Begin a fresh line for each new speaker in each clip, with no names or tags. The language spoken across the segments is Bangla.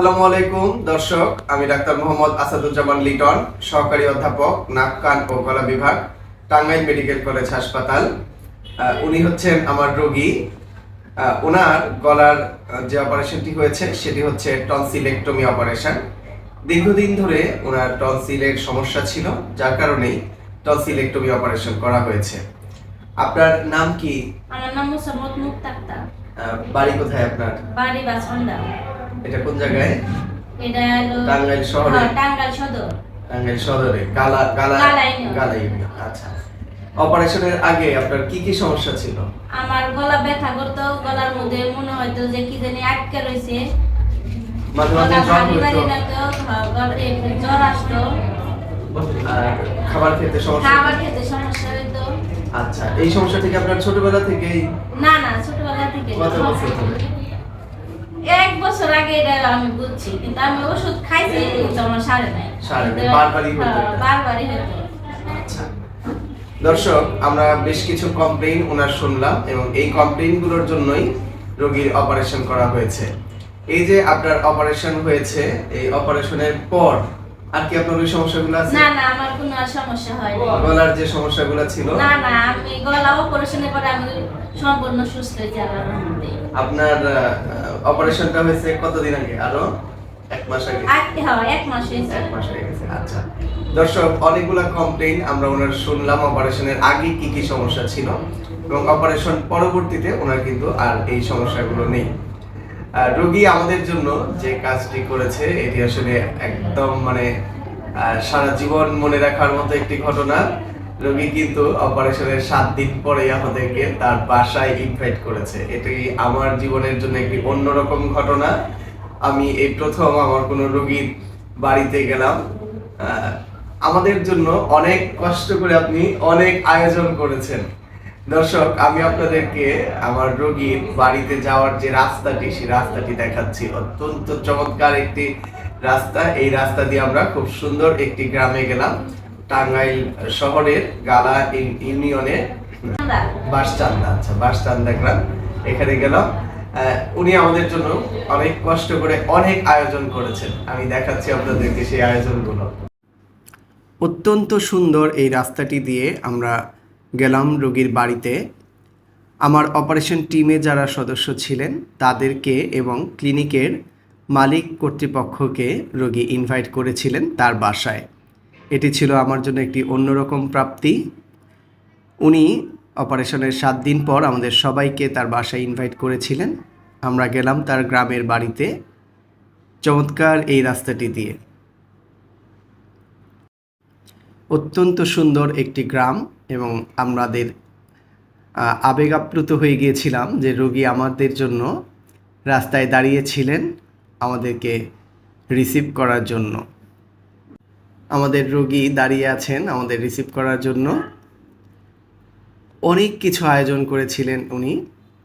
আসসালামু আলাইকুম দর্শক আমি ডাক্তার মোহাম্মদ আসাদুজ্জামান লিটন সহকারী অধ্যাপক নাক কান ও গলা বিভাগ টাঙ্গাইল মেডিকেল কলেজ হাসপাতাল। উনি হচ্ছেন আমার রোগী। ওনার গলার যে অপারেশনটি হয়েছে সেটি হচ্ছে টনসিলেক্টমি অপারেশন। দীর্ঘদিন ধরে ওনার টনসিলের সমস্যা ছিল যার কারণেই টনসিলেক্টমি অপারেশন করা হয়েছে। আপনার নাম কি?
আমার নাম মোসাম্মদ মুক্ত আক্তার
আহ, বাড়ি কোথায় আপনার?
বাড়ি বাসন্দা
এটা কোন জায়গায়?
এটা হলো
টাঙ্গাইল শহরে?
হ্যাঁ, টাঙ্গাইল সদর।
টাঙ্গাইল সদরে
ইউনিয়ন।
গালা ইউনিয়ন আচ্ছা। অপারেশনের আগে আপনার কি কি সমস্যা ছিল?
আমার গলা ব্যথা করতো গলার মধ্যে মনে হয়তো যে কি জানি আটকে রয়েছে
মাঝে মাঝে জ্বর হতো
আসতো।
খাবার খেতে সমস্যা?
খাবার খেতে সমস্যা
আচ্ছা এই সমস্যা থেকে আপনার ছোটবেলা থেকেই?
না না ছোটবেলা থেকে
কত বছর?
এক বছর আগে এটা আমি বুঝছি কিন্তু আমি ওষুধ খাইছি কিন্তু আমার সারে নাই।
সারে নাই, বারবারই হতো
হ্যাঁ, বারবারই হতো
আচ্ছা। দর্শক আমরা বেশ কিছু কমপ্লেইন ওনার শুনলাম এবং এই কমপ্লেইনগুলোর জন্যই রোগীর অপারেশন করা হয়েছে। এই যে আপনার অপারেশন হয়েছে এই অপারেশনের পর আর কি আপনার ওই সমস্যাগুলো আছে?
না না আমার কোনো সমস্যা হয়নি।
গলার যে সমস্যাগুলো ছিল?
না না আমি গলা অপারেশনের পরে আমি সম্পূর্ণ সুস্থ হয়েছি আল্লাহর রহমতে
আপনার অপারেশনটা হয়েছে কতদিন আগে? আরও এক মাস আগে?
হয় এক মাস হয়েছে।
এক মাস হয়ে গেছে আচ্ছা। দর্শক অনেকগুলা কমপ্লেইন আমরা ওনার শুনলাম অপারেশনের আগে কি কি সমস্যা ছিল এবং অপারেশন পরবর্তীতে ওনার কিন্তু আর এই সমস্যাগুলো নেই। রোগী আমাদের জন্য যে কাজটি করেছে, এটি আসলে একদম মানে সারা জীবন মনে রাখার মতো একটি ঘটনা। রোগী কিন্তু অপারেশনের সাত দিন পরে আমাদেরকে তার বাসায় ইনভাইট করেছে। এটি আমার জীবনের জন্য একটি অন্যরকম ঘটনা। আমি এই প্রথম আমার কোনো রোগীর বাড়িতে গেলাম। আমাদের জন্য অনেক কষ্ট করে আপনি অনেক আয়োজন করেছেন। দর্শক, আমি আপনাদেরকে আমার রোগীর বাড়িতে যাওয়ার যে রাস্তাটি, সেই রাস্তাটি দেখাচ্ছি। অত্যন্ত চমৎকার একটি রাস্তা। এই রাস্তা দিয়ে আমরা খুব সুন্দর একটি গ্রামে গেলাম, টাঙ্গাইল শহরের গালা ইউ- ইউনিয়নে। বাসচান্দা আচ্ছা বাসচান্দা গ্রাম। এখানে গেলাম। উনি আমাদের জন্য অনেক কষ্ট করে অনেক আয়োজন করেছেন। আমি দেখাচ্ছি আপনাদেরকে সেই আয়োজনগুলো। অত্যন্ত সুন্দর এই রাস্তাটি দিয়ে আমরা গেলাম রোগীর বাড়িতে। আমার অপারেশন টিমে যারা সদস্য ছিলেন, তাদেরকে এবং ক্লিনিকের মালিক কর্তৃপক্ষকে রোগী ইনভাইট করেছিলেন তার বাসায়। এটি ছিল আমার জন্য একটি অন্যরকম প্রাপ্তি। উনি অপারেশনের সাত দিন পর আমাদের সবাইকে তার বাসায় ইনভাইট করেছিলেন। আমরা গেলাম তার গ্রামের বাড়িতে। চমৎকার এই রাস্তাটি দিয়ে। অত্যন্ত সুন্দর একটি গ্রাম এবং আমাদের আবেগ আপ্লুত হয়ে গিয়েছিলাম যে রোগী আমাদের জন্য রাস্তায় দাঁড়িয়েছিলেন আমাদেরকে রিসিভ করার জন্য। আমাদের রোগী দাঁড়িয়ে আছেন আমাদের রিসিভ করার জন্য। অনেক কিছু আয়োজন করেছিলেন উনি।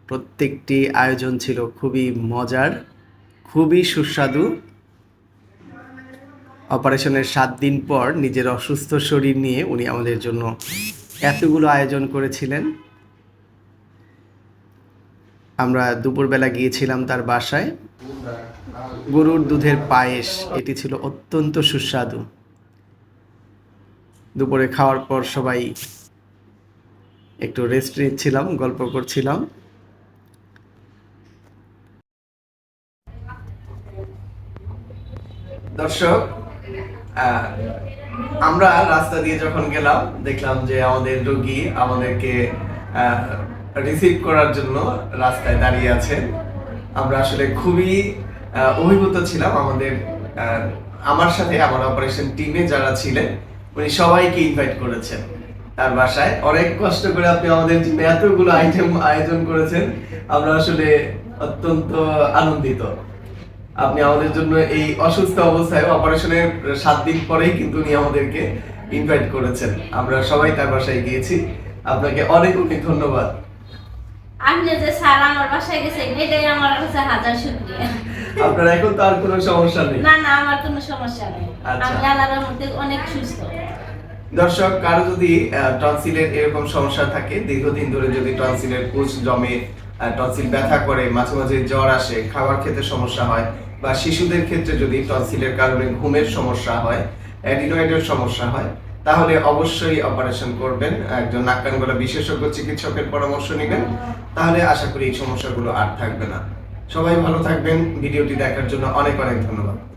প্রত্যেকটি আয়োজন ছিল খুবই মজার, খুবই সুস্বাদু। অপারেশনের সাত দিন পর নিজের অসুস্থ শরীর নিয়ে উনি আমাদের জন্য এতগুলো আয়োজন করেছিলেন। আমরা দুপুরবেলা গিয়েছিলাম তার বাসায়। গরুর দুধের পায়েস, এটি ছিল অত্যন্ত সুস্বাদু। দুপুরে খাওয়ার পর সবাই একটু রেস্ট নিচ্ছিলাম, গল্প করছিলাম। দর্শক আমরা রাস্তা দিয়ে যখন গেলাম, দেখলাম যে আমাদের রোগী আমাদেরকে রিসিভ করার জন্য রাস্তায় দাঁড়িয়ে আছেন। আমরা আসলে খুবই অভিভূত ছিলাম আমাদের আমার সাথে আমার অপারেশন টিমে যারা ছিলেন, উনি সবাইকে ইনভাইট করেছেন। তার বাসায় অনেক কষ্ট করে আপনি আমাদের জন্য এতগুলো আইটেম আয়োজন করেছেন। আমরা আসলে অত্যন্ত আনন্দিত। আপনি আমাদের জন্য এই অসুস্থ অবস্থায় অপারেশনের সাত দিন পরেই কিন্তু উনি আমাদেরকে ইনভাইট করেছেন। আমরা সবাই তার বাসায় গিয়েছি। আপনাকে অনেক অনেক ধন্যবাদ।
আপনি যে স্যার আমার বাসায় গেছেন এটাই আমার কাছে হাজার শুক্রিয়া।
আপনার এখন তো কোনো সমস্যা নেই।
না না আমার কোনো সমস্যা নেই।
আচ্ছা।
আমি আল্লাহর রহমতে অনেক সুস্থ।
দর্শক কারও যদি টনসিলের এরকম সমস্যা থাকে দীর্ঘদিন ধরে যদি টনসিলের পুষ জমে টনসিল ব্যথা করে মাঝে মাঝে জ্বর আসে খাবার খেতে সমস্যা হয় বা শিশুদের ক্ষেত্রে যদি টনসিলের কারণে ঘুমের সমস্যা হয়, অ্যাডিনয়েডের সমস্যা হয়, তাহলে অবশ্যই অপারেশন করবেন। একজন নাকানগোলা কান বিশেষজ্ঞ চিকিৎসকের পরামর্শ নেবেন। তাহলে আশা করি এই সমস্যাগুলো আর থাকবে না। সবাই ভালো থাকবেন। ভিডিওটি দেখার জন্য অনেক অনেক ধন্যবাদ।